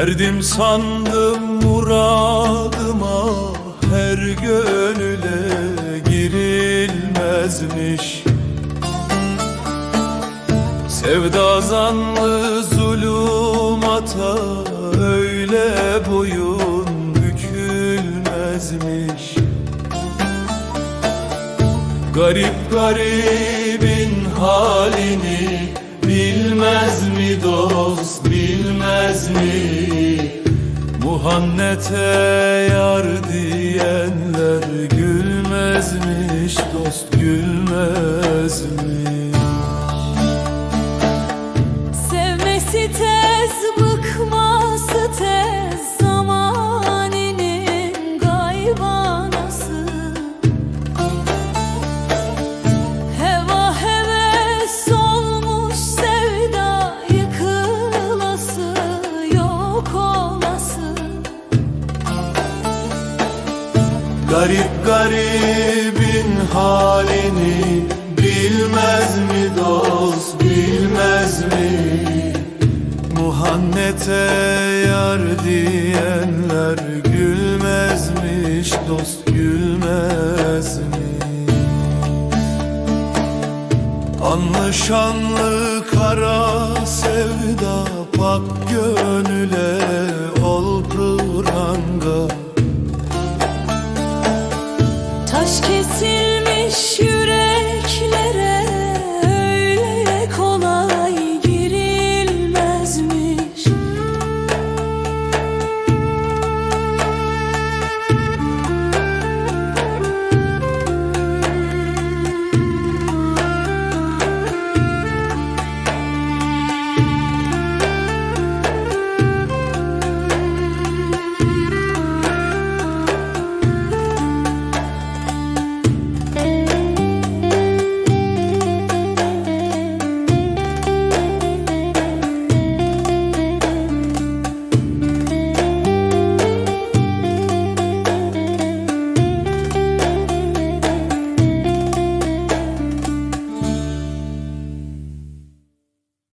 Erdim sandım muradıma Her gönüle girilmezmiş. Sevda zanlı zulumata Öyle boyun bükülmezmiş. Garip garibin halini Bilmez mi dost Muhannete yar diyenler Gülmezmiş dost gülmez mi Sevmesi tez, bıkması tez Zamaninin gaybanası. Heva heves olmuş sevda Yıkılası yok olası Garip garibin halini Bilmez mi dost bilmez mi? Muhannete yar diyenler Gülmezmiş dost gülmez mi? Anlı şanlı kara sevda Pak gönüle